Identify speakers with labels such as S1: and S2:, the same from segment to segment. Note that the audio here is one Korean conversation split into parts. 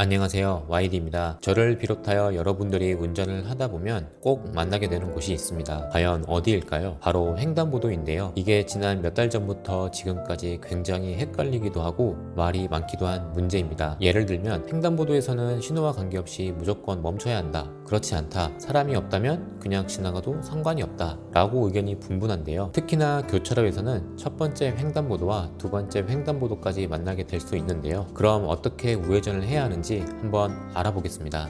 S1: 안녕하세요. YD입니다. 저를 비롯하여 여러분들이 운전을 하다 보면 꼭 만나게 되는 곳이 있습니다. 과연 어디일까요? 바로 횡단보도인데요. 이게 지난 몇 달 전부터 지금까지 굉장히 헷갈리기도 하고 말이 많기도 한 문제입니다. 예를 들면 횡단보도에서는 신호와 관계없이 무조건 멈춰야 한다. 그렇지 않다. 사람이 없다면 그냥 지나가도 상관이 없다. 라고 의견이 분분한데요. 특히나 교차로에서는 첫 번째 횡단보도와 두 번째 횡단보도까지 만나게 될 수 있는데요. 그럼 어떻게 우회전을 해야 하는지 한번 알아보겠습니다.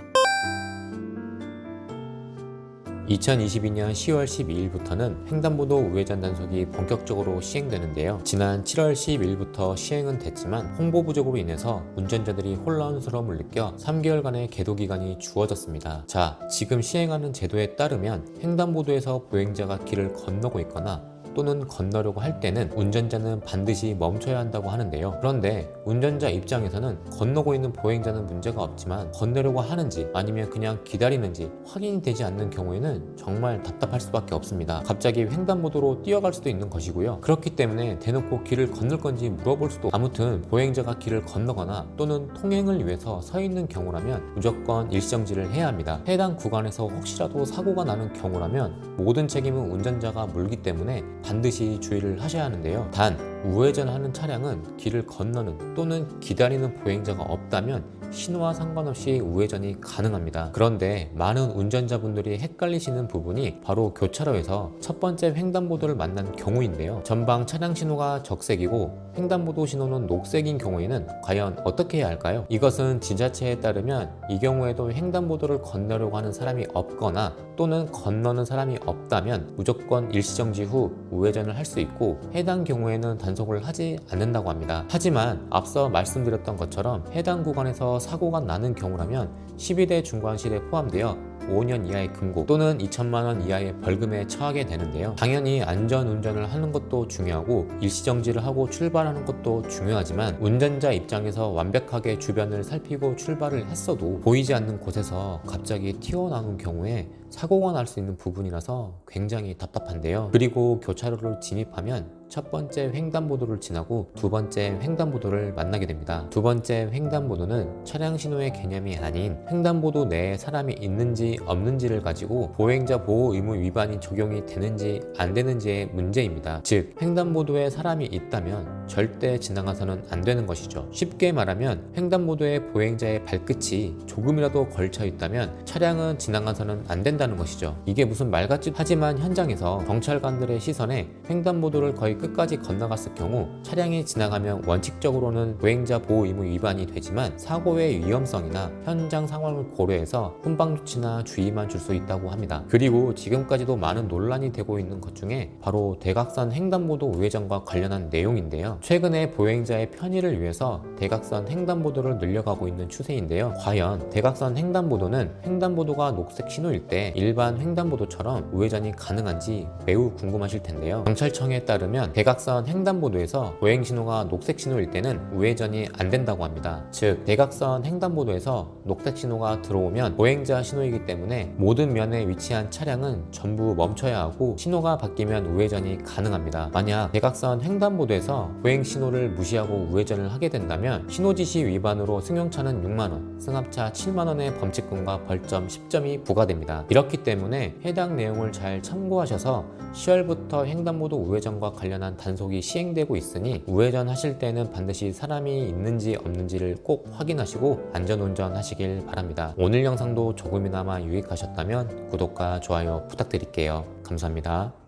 S1: 2022년 10월 12일부터는 횡단보도 우회전 단속이 본격적으로 시행되는데요. 지난 7월 10일부터 시행은 됐지만 홍보 부족으로 인해서 운전자들이 혼란스러움을 느껴 3개월간의 계도 기간이 주어졌습니다. 자, 지금 시행하는 제도에 따르면 횡단보도에서 보행자가 길을 건너고 있거나 또는 건너려고 할 때는 운전자는 반드시 멈춰야 한다고 하는데요. 그런데 운전자 입장에서는 건너고 있는 보행자는 문제가 없지만 건너려고 하는지 아니면 그냥 기다리는지 확인이 되지 않는 경우에는 정말 답답할 수밖에 없습니다. 갑자기 횡단보도로 뛰어갈 수도 있는 것이고요. 그렇기 때문에 대놓고 길을 건널 건지 물어볼 수도 아무튼 보행자가 길을 건너거나 또는 통행을 위해서 서 있는 경우라면 무조건 일시정지를 해야 합니다. 해당 구간에서 혹시라도 사고가 나는 경우라면 모든 책임은 운전자가 물기 때문에 반드시 주의를 하셔야 하는데요. 단 우회전하는 차량은 길을 건너는 또는 기다리는 보행자가 없다면 신호와 상관없이 우회전이 가능합니다. 그런데 많은 운전자분들이 헷갈리시는 부분이 바로 교차로에서 첫 번째 횡단보도를 만난 경우인데요. 전방 차량 신호가 적색이고 횡단보도 신호는 녹색인 경우에는 과연 어떻게 해야 할까요? 이것은 지자체에 따르면 이 경우에도 횡단보도를 건너려고 하는 사람이 없거나 또는 건너는 사람이 없다면 무조건 일시정지 후 우회전을 할 수 있고 해당 경우에는 단속을 하지 않는다고 합니다. 하지만 앞서 말씀드렸던 것처럼 해당 구간에서 사고가 나는 경우라면 12대 중과실에 포함되어 5년 이하의 금고 또는 2천만 원 이하의 벌금에 처하게 되는데요. 당연히 안전 운전을 하는 것도 중요하고 일시정지를 하고 출발하는 것도 중요하지만 운전자 입장에서 완벽하게 주변을 살피고 출발을 했어도 보이지 않는 곳에서 갑자기 튀어나오는 경우에 사고가 날 수 있는 부분이라서 굉장히 답답한데요. 그리고 교차로를 진입하면 첫 번째 횡단보도를 지나고 두 번째 횡단보도를 만나게 됩니다. 두 번째 횡단보도는 차량 신호의 개념이 아닌 횡단보도 내에 사람이 있는지 없는지를 가지고 보행자 보호 의무 위반이 적용이 되는지 안 되는지의 문제입니다. 즉 횡단보도에 사람이 있다면 절대 지나가서는 안 되는 것이죠. 쉽게 말하면 횡단보도에 보행자의 발끝이 조금이라도 걸쳐 있다면 차량은 지나가서는 안 된다는 것이죠. 이게 무슨 말 같지 하지만 현장에서 경찰관들의 시선에 횡단보도를 거의 끝까지 건너갔을 경우 차량이 지나가면 원칙적으로는 보행자 보호 의무 위반이 되지만 사고의 위험성이나 현장 상황을 고려해서 훈방 조치나 주의만 줄 수 있다고 합니다. 그리고 지금까지도 많은 논란이 되고 있는 것 중에 바로 대각선 횡단보도 우회전과 관련한 내용인데요. 최근에 보행자의 편의를 위해서 대각선 횡단보도를 늘려가고 있는 추세인데요. 과연 대각선 횡단보도는 횡단보도가 녹색 신호일 때 일반 횡단보도처럼 우회전이 가능한지 매우 궁금하실 텐데요. 경찰청에 따르면 대각선 횡단보도에서 보행 신호가 녹색 신호일 때는 우회전이 안 된다고 합니다. 즉 대각선 횡단보도에서 녹색 신호가 들어오면 보행자 신호이기 때문에 모든 면에 위치한 차량은 전부 멈춰야 하고 신호가 바뀌면 우회전이 가능합니다. 만약 대각선 횡단보도에서 보행 신호를 무시하고 우회전을 하게 된다면 신호지시 위반으로 승용차는 6만원, 승합차 7만원의 범칙금과 벌점 10점이 부과됩니다. 이렇기 때문에 해당 내용을 잘 참고하셔서 10월부터 횡단보도 우회전과 관련한 단속이 시행되고 있으니 우회전 하실 때는 반드시 사람이 있는지 없는지를 꼭 확인하시고 안전운전 하시길 바랍니다. 오늘 영상도 조금이나마 유익하셨다면 구독과 좋아요 부탁드릴게요. 감사합니다.